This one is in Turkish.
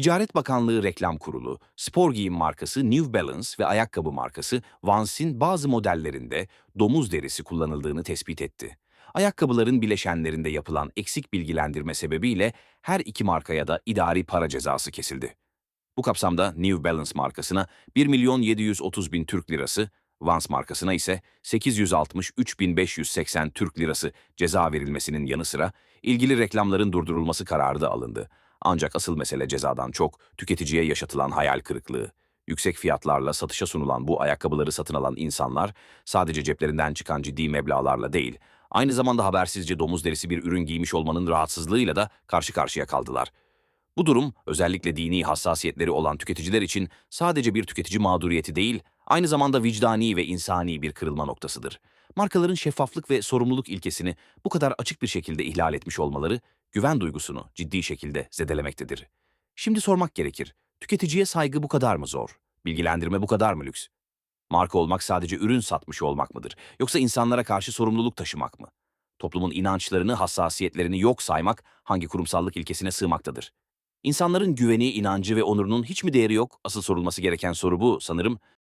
Ticaret Bakanlığı Reklam Kurulu, spor giyim markası New Balance ve ayakkabı markası Vans'in bazı modellerinde domuz derisi kullanıldığını tespit etti. Ayakkabıların bileşenlerinde yapılan eksik bilgilendirme sebebiyle her iki markaya da idari para cezası kesildi. Bu kapsamda New Balance markasına 1 milyon 730 bin Türk lirası, Vans markasına ise 863 bin 580 Türk lirası ceza verilmesinin yanı sıra ilgili reklamların durdurulması kararı da alındı. Ancak asıl mesele cezadan çok tüketiciye yaşatılan hayal kırıklığı. Yüksek fiyatlarla satışa sunulan bu ayakkabıları satın alan insanlar sadece ceplerinden çıkan ciddi meblağlarla değil, aynı zamanda habersizce domuz derisi bir ürün giymiş olmanın rahatsızlığıyla da karşı karşıya kaldılar. Bu durum özellikle dini hassasiyetleri olan tüketiciler için sadece bir tüketici mağduriyeti değil, aynı zamanda vicdani ve insani bir kırılma noktasıdır. Markaların şeffaflık ve sorumluluk ilkesini bu kadar açık bir şekilde ihlal etmiş olmaları güven duygusunu ciddi şekilde zedelemektedir. Şimdi sormak gerekir. Tüketiciye saygı bu kadar mı zor? Bilgilendirme bu kadar mı lüks? Marka olmak sadece ürün satmış olmak mıdır? Yoksa insanlara karşı sorumluluk taşımak mı? Toplumun inançlarını, hassasiyetlerini yok saymak hangi kurumsallık ilkesine sığmaktadır? İnsanların güveni, inancı ve onurunun hiç mi değeri yok? Asıl sorulması gereken soru bu sanırım.